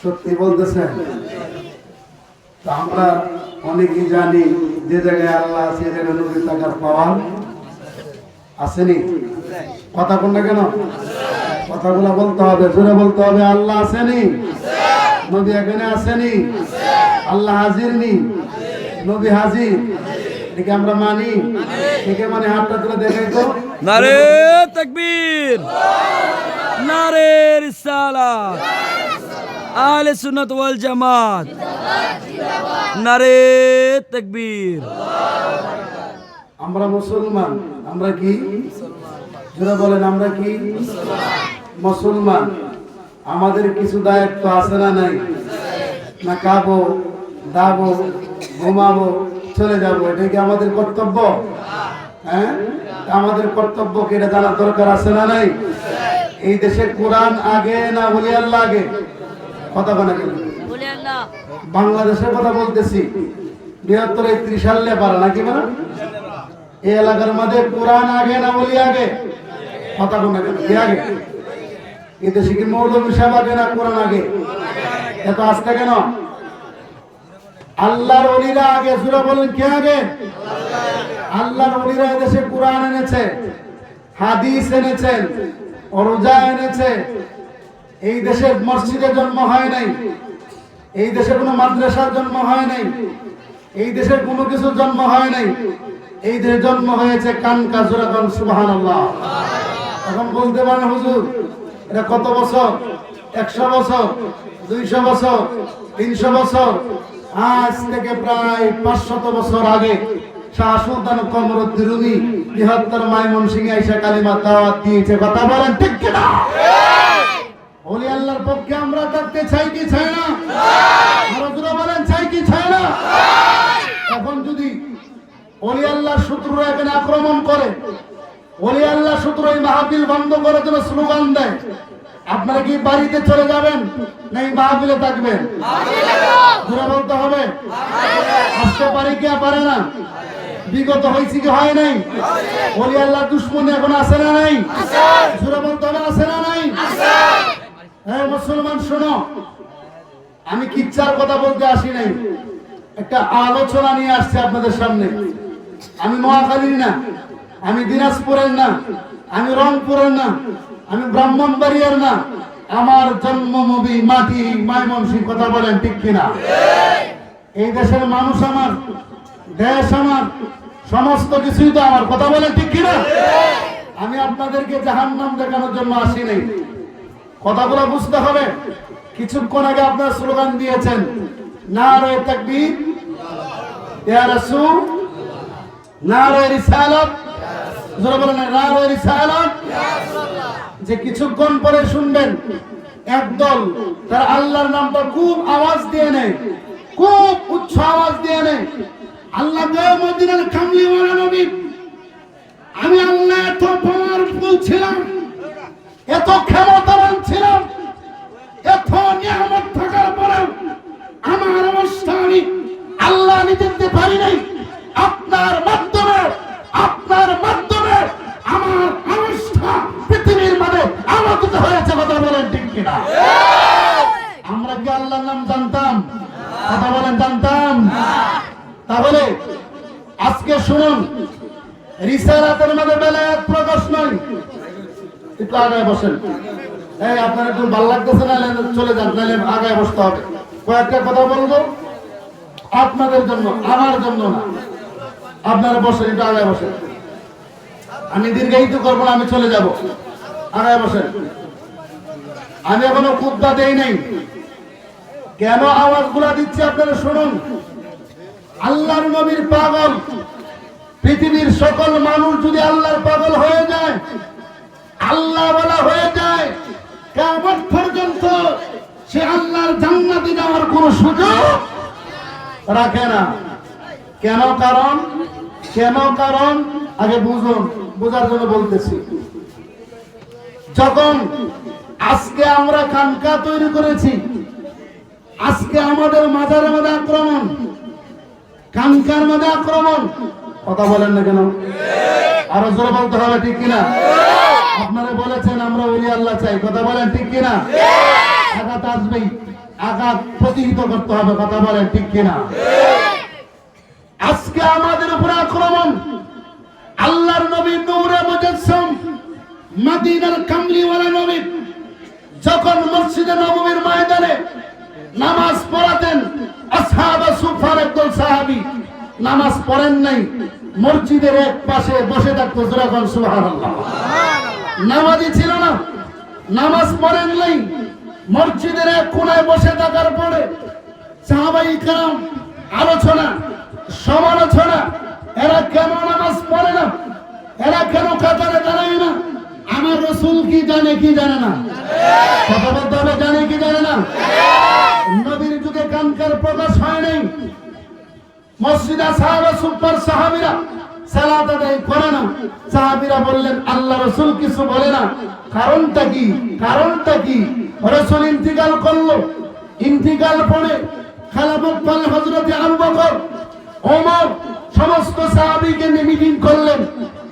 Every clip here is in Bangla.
সত্যি বলতেছেন। আমরা অনেকেই জানি যে জায়গায় আল্লাহ আছে জায়গায় নবী থাকার পাওয়ার আসেনি। কথা না কেন? কথাগুলো বলতে হবে, জোরে বলতে হবে, আল্লাহ আসেনি নবী এখানে আসেনি আল্লাহ হাজির নি নবী হাজির। এটাকে আমরা মানি। একে মানে হাতটা তুলে দেখাই তো নারে তকবীর। নারে রিসালাত। আহলে সুন্নাত ওয়াল জামাত। নারে তকবীর। আমরা মুসলমান আমরা কি? যারা বলেন আমরা কি? মুসলমান। আমাদের কিছু দায়িত্ব আছে না নাই? না খাব দাবো ঘুমাবো চলে যাব এটা কি আমাদের কর্তব্য? হ্যাঁ? আমাদের কর্তব্য কি এটা জানার দরকার আছে না নাই? এই দেশে কোরআন আগে না বলি আল্লাহ আগে? কথা বলে বলে বাংলাদেশের কথা বলতেছি। বৃহত্তর এই ত্রিশাল্যে পারা নাকি মানে এই এলাকার মধ্যে কোরআন আগে না বলি আগে? কথা কি আগে? এই দেশে কি মৌলভী সাহেব আগে না কোরআন আগে? এত আসতে কেন? আল্লাহর অলিরা আগে, সুরা বলেন, কে আগে? আল্লাহর অলিরা দেশে কোরআন এনেছে, হাদিস এনেছেন রোজা এনেছে। এই দেশের মসজিদের জন্ম হয় নাই, এই দেশে কোনো মাদ্রাসার জন্ম হয় নাই, এই দেশের কোনো কিছু জন্ম হয় নাই। এই দেশে জন্ম হয়েছে কান কাজুরাগন সুবাহান আল্লাহ এখন বলতে পারেন, হুজুর, এটা কত বছর? একশো বছর, দুইশো বছর, তিনশো বছর? আজ থেকে প্রায় পাঁচশত বছর আগে বৃহত্তর মাইমন সিং আইসা দিয়েছে। কথা বলেন ঠিক কিনা? আল্লাহর পক্ষে আমরা থাকতে চাই কি চাই না? বলেন, চাই কি চাই না? এখন যদি ওলি আল্লাহর শত্রুরা এখানে আক্রমণ করে ওলি আল্লাহ শত্রু এই মাহফিল বন্ধ করার জন্য স্লোগান দেয় আপনারা কি বাড়িতে চলে যাবেন? না এই মাহফিলে থাকবেন। বলতে হবে। আসতে পারে কি পারে না? বিগত হয়েছে কি হয় নাই? ওলি আল্লাহ, দুশ্মনী এখন আছে না নাই? বলতে হবে, আছে না নাই? হ্যাঁ মুসলমান, শোনো। আমি কিচ্ছার কথা বলতে আসি নাই। একটা আলোচনা নিয়ে আসছে আপনাদের সামনে। আমি মহাখালীর না, আমি দিনাজপুরের না, আমি রংপুরের না আমি ব্রাহ্মণবাড়িয়ার না। আমার জন্মভূমি মাটি মায়মনসিং কথা বলেন ঠিক কিনা? এই দেশের মানুষ আমার, দেশ আমার, সমস্ত কিছুই তো আমার, কথা বলেন ঠিক কিনা? আমি আপনাদেরকে জাহান নাম দেখানোর জন্য আসি নাই। কথাগুলো বুঝতে হবে। কিছুক্ষণ আগে আপনার স্লোগান দিয়েছেন না রয়ে রাসূল না রয়ে রিসালাত না রয়ে রিসালাত যে কিছুক্ষণ পরে শুনবেন, একদল তার আল্লাহর নামটা খুব আওয়াজ দিয়ে নেয়, খুব উচ্চ আওয়াজ দিয়ে নেয়। আল্লাহ মদিনার কামলি নবী, আমি আল্লাহ এত পাওয়ারফুল ছিলাম, এত ক্ষমতাবান ছিলাম, এত নিয়ামত থাকার পরেও আমার অবস্থা আমি আল্লাহ নিজে দিতে পারি নাই আপনার মাধ্যমে আপনার মাধ্যমে আমার অবস্থা পৃথিবীর মানে আলোকিত হয়েছে কথা বলেন ঠিক কিনা আমরা কি আল্লাহর নাম জানতাম কথা বলেন জানতাম তাহলে আজকে শুনুন রিসালাতের মধ্যে বেলায়াত প্রকাশ নয় একটু আগায় বসেন। এই, আপনার একটু ভালো লাগতেছে না চলে যান, নাহলে আগায় বসতে হবে। কয়েকটা কথা বলব? আপনাদের জন্য, আমার জন্য না। আপনারা বসেন, একটু আগায় বসেন। আমি দীর্ঘায়িত করব না, আমি চলে যাব। আগায় বসেন। আমি এখনও কুদ্দা দেই নাই। কেন আওয়াজ আওয়াজগুলা দিচ্ছি আপনারা শুনুন। আল্লাহর নবীর পাগল। পৃথিবীর সকল মানুষ যদি আল্লাহর পাগল হয়ে যায় আল্লাহ বলা হয়ে যায় কেমন পর্যন্ত সে আল্লাহর জান্নাতে যাওয়ার কোন সুযোগ রাখে না। কেন কারণ? কেন কারণ? আগে বুঝুন, বোঝার জন্য বলতেছি। যখন আজকে আমরা কানকা তৈরি করেছি, আজকে আমাদের মাজারে মাঝে আক্রমণ, কানকার মধ্যে আক্রমণ, কথা বলেন না কেন? আরও জোরে বলতে হবে, ঠিক কিনা? আপনারা বলেছেন আমরা ওলি আল্লাহ চাই। কথা বলেন ঠিক কিনা? আঘাত আসবেই। আঘাত প্রতিহিত করতে হবে কথা বলেন ঠিক কিনা? আজকে আমাদের উপরে আক্রমণ। আল্লাহর নবী নূরে মুজাসসাম মদিনার কামলিওয়ালা নবী যখন মসজিদে নববীর ময়দানে নামাজ পড়াতেন আসহাবা সুফার একদল সাহাবী নামাজ পড়েন নাই মসজিদের এক পাশে বসে থাকতো যখন সুবহানাল্লাহ। নামাজি ছিল না। নামাজ পড়েন নাই। মসজিদের এক কোনায় বসে থাকার পরে সাহাবাই কালাম আলোচনা, সমালোচনা, এরা কেন নামাজ পড়ে না? এরা কেন কাতারে দাঁড়ায় না? আমার রসুল কি জানে কি জানে না? কথা হবে জানে কি জানে না? নবীর যুগে কানকার প্রকাশ হয় নাই। মসজিদা সাহাবা সুপার সাহাবিরা সালাত আদায় করে না। সাহাবিরা বললেন, আল্লাহ রসুল কিছু বলে না। কারণটা কি? কারণটা কি? রসুল ইন্তিকাল করল। ইন্তিকাল পরে খালাফত পাল হজরতে আবু বকর, ওমর সমস্ত সাহাবীকে নিয়ে মিটিং করলেন।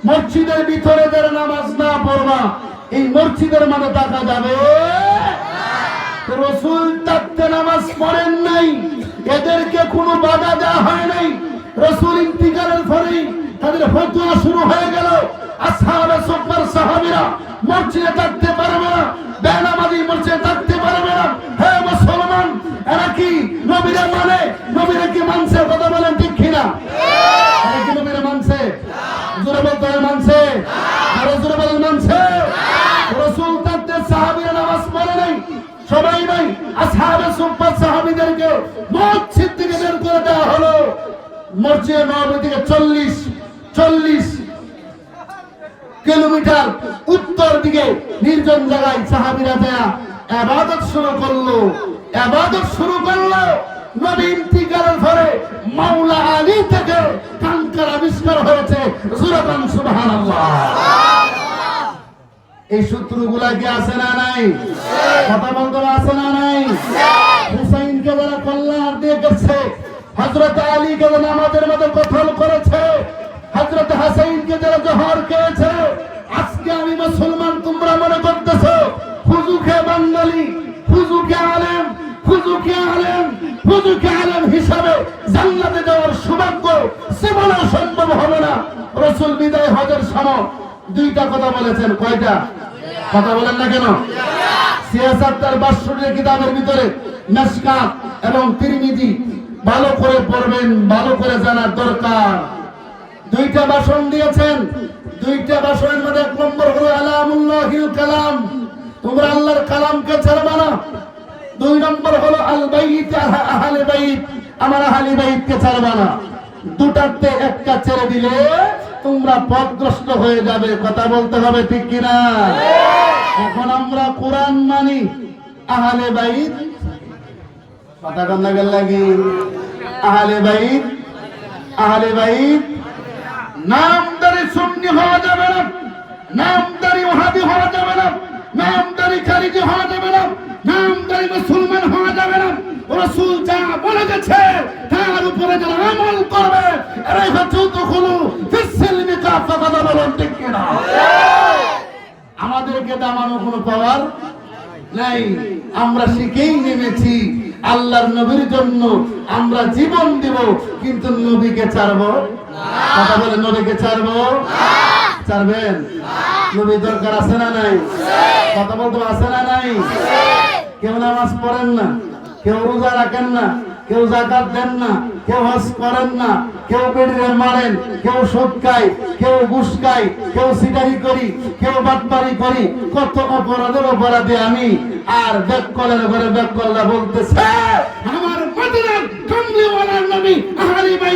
মসজিদের ভিতরে যারা নামাজ না পড়বা, এই মসজিদের মানে টাকা যাবে। রসুল তাকতে নামাজ পড়েন নাই। এদেরকে কোনো বাধা দেওয়া হয় নাই। রসুল ইন্তিকালের পরেই তাদের ফতুয়া শুরু হয়ে গেল। আসহাবে সুপার সাহাবীরা মসজিদে থাকতে পারবে না, বেনামাজি মসজিদে থাকতে পারবে না। হে মুসলমান, এরা কি নবীরা মানে? নবীরা কি মানছে? কথা বলেন ঠিক কিনা? এরা কি নবীরা মানছে? জোরে বলতে হবে মানছে। আরও জোরে বলেন মানছে। রসুল থাকতে সাহাবীরা নামাজ পড়ে নাই সবাই নাই। আসহাবে সুপার সাহাবীদেরকে মসজিদ থেকে বের করে দেওয়া হলো। মসজিদে নবী থেকে চল্লিশ চল্লিশ কিলোমিটার উত্তর দিকে নির্জন জায়গায় সাহাবীরা দেয়া আবাদত শুরু করল। আবাদত শুরু করল নাই? নামাজের মধ্যে কথল করেছে হজরত হাসাইনকে যারা জহর খেয়েছে আজকে আমি মুসলমান, তোমরা মনে করতেছো হুজুকে বাঙালি হুজুকে আলেম হুজুকে আলেম হুজুকে আলেম হিসাবে জান্নাতে যাওয়ার সৌভাগ্য জীবনে সম্ভব হবে না। রসুল বিদায় হজের সময় দুইটা কথা বলেছেন, কয়টা? কথা বলেন না কেন? সিয়াসাত তার কিতাবের ভিতরে মেশকাত এবং তিরমিজি, ভালো করে পড়বেন, ভালো করে জানার দরকার। দুইটা ভাষণ দিয়েছেন। দুইটা ভাষণের মধ্যে এক নম্বর হলো আলামুল্লাহিল কালাম। তোমরা আল্লাহর কালামকে ছাড়বা না। দুই নম্বর হলো আল বাইত আহলে বাইত আমার আহলে বাইতকে ছাড়বা না। দুটাতে একটা ছেড়ে দিলে তোমরা পথগ্রস্ত হয়ে যাবে। কথা বলতে হবে ঠিক কিনা? এখন আমরা কোরআন মানি। আহলে বাইত কথা কন্যা লাগি আহলে বাইত আহলে বাইত নামদারি সুন্নি হওয়া যাবে না। নামদারি ওহাবি হওয়া যাবে না। নামদারি খারিজি হওয়া যাবে না। নামদারি মুসলমান হওয়া যাবে না। রসুল যা বলে গেছে, তার উপরে যারা আমল করবে, এরাই হচ্ছে উদ্খুলু ফিসসিলমি কাফা কথা বলুন ঠিক কিনা আমাদেরকে দামানো কোনো পাওয়ার নাই। আমরা শিখেই নেমেছি, আল্লাহর নবীর জন্য আমরা জীবন দিব, কিন্তু নবীকে ছাড়বো কথা বলে নবীকে ছাড়বো? ছাড়বেন? নবী দরকার আছে না নাই? কথা বলতে আছে না নাই? কেউ নামাজ পড়েন না, কেউ রোজা রাখেন না, কেউ জাকাত দেন না, কেউ হজ করেন না, কেউ বেড়িয়ে মারেন, কেউ সুদ খায়, কেউ ঘুষ খায়, কেউ সিটারি করি, কেউ বাটপারি করি, কত অপরাধের অপরাধে আমি আর বেকলের ঘরে বেকলরা বলতেছে, আমার মদিনার কামলিওয়ালার নবী আহারি ভাই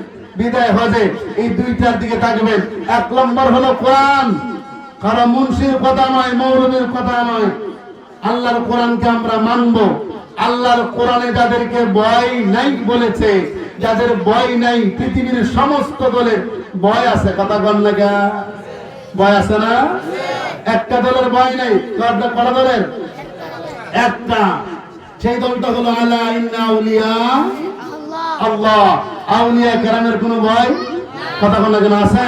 বিদায় হজে এই দুইটার দিকে থাকবেন এক নম্বর হলো কোরআন। কারণ মুন্সির কথা নয় মৌলবীর কথা নয়। আল্লাহর কোরআনকে আমরা মানব। আল্লাহর কোরআনে যাদেরকে ভয় নাই বলেছে যাদের ভয় নাই পৃথিবীর সমস্ত দলের ভয় আছে। কথা কন না গা? ভয় আছে না? একটা দলের ভয় নাই। কটা কটা দলের? একটা। সেই দলটা হলো আলা ইন্না আল্লাহ। আউলিয়া কেরামের কোনো ভয় কথা কোন কেন আছে?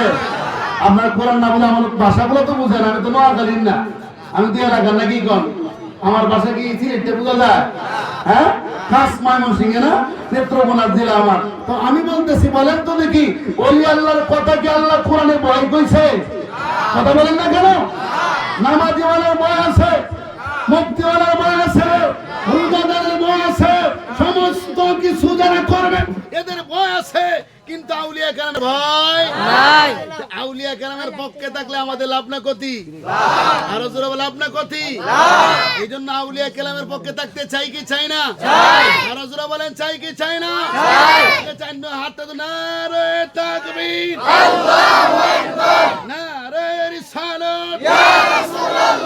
আপনার কোরআন না বলে আমার ভাষাগুলো তো বুঝেন, আমি তো নোয়াখালীর না। আমি দিয়ে রাখার নাকি কন? আমার বাসা কি সিলেটে বোঝা যায়? হ্যাঁ? খাস ময়মনসিংহে না? নেত্রকোনা জেলা আমার। তো আমি বলতেছি, বলেন তো দেখি, ওলি আল্লাহর কথা কি আল্লাহ কোরআনে ভয় কইছে? কথা বলেন না কেন? নামাজিওয়ালার ভয় আছে, মুক্তিওয়ালার ভয় আছে আউলিয়া কালামের ভয়? নাই। আউলিয়া কালামের পক্ষে থাকলে আমাদের লাভ না ক্ষতি। আরও জোরে বলে লাভ না ক্ষতি? এই জন্য আউলিয়া কালামের পক্ষে থাকতে চাই কি চাই না? আরও জোরে বলেন চাই কি চাই না? চাই। না হাতটা তো না রে তাকবীর। না। রে রিসালাত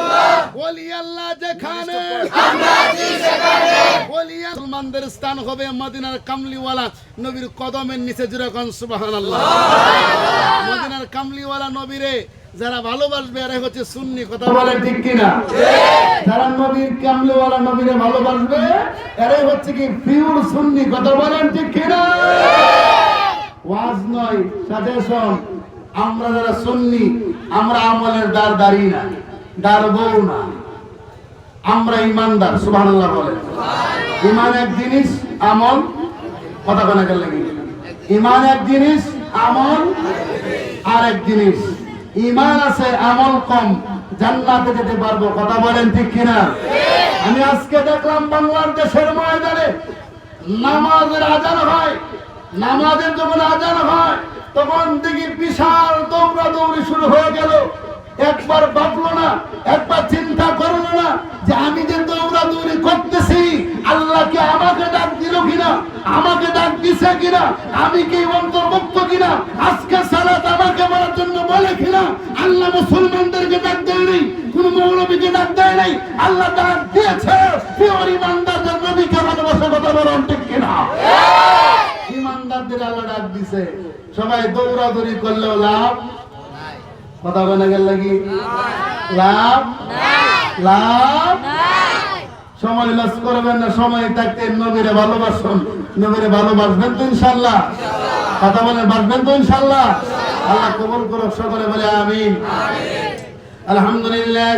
ওলি আল্লাহ যেখানে। ওলি মুসলমানদের স্থান হবে মদিনার কামলিওয়ালা নবীর কদমের নিচে যেরকম সুবহানাল্লাহ। মদিনার কামলিওয়ালা নবীরে যারা ভালোবাসবে এরা হচ্ছে সুন্নি কথা বলে ঠিক কিনা? যারা নবীর কামলিওয়ালা নবীরে ভালোবাসবে এরাই হচ্ছে কি পিওর সুন্নি কথা বলেন ঠিক কিনা? ওয়াজ নয় সাজেশন আমরা যারা সুন্নি, আমরা আমলের দ্বার দাঁড়ি না দাঁড়বও না। আমরা ইমানদার, সুবহানাল্লাহ বলে ইমান এক জিনিস, আমল, কথা বলে গেল নাকি ইমান এক জিনিস, আমল আর এক জিনিস। ইমান আছে, আমল কম। জান্নাতে যেতে পারব, কথা বলেন ঠিক কিনা? আমি আজকে দেখলাম বাংলাদেশের ময়দানে নামাজের আজান হয়, নামাজের যখন আজান হয় তখন দেখি বিশাল দৌড়া দৌড়ি শুরু হয়ে গেল। একবার ভাবলো না, একবার চিন্তা করল না যে আমি যে দৌড়া দৌড়ি করতেছি আল্লাহ কি আমাকে ডাক দিল কিনা, আমাকে ডাক দিছে কিনা, আমি কি অন্তর্ভুক্ত কিনা, আজকে সালাত আমাকে বলার জন্য বলে কিনা, আল্লাহ মুসলমানদেরকে ডাক দেয় নাই কোন মৌলবীকে ডাক দেয় নাই আল্লাহ ডাক দিয়েছে পিওর ইমানদারদের নবীকে ভালোবাসা কথা বলেন ঠিক কিনা বলে সময় লস করবেন না, সময় থাকতে নবীরে ভালোবাসুন। নবীরে ভালোবাসবেন তো ইনশাল্লাহ কথা বাসবেন তো ইনশাল্লাহ আল্লাহ সকলে বলে আলহামদুলিল্লাহ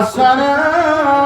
আসসালাম।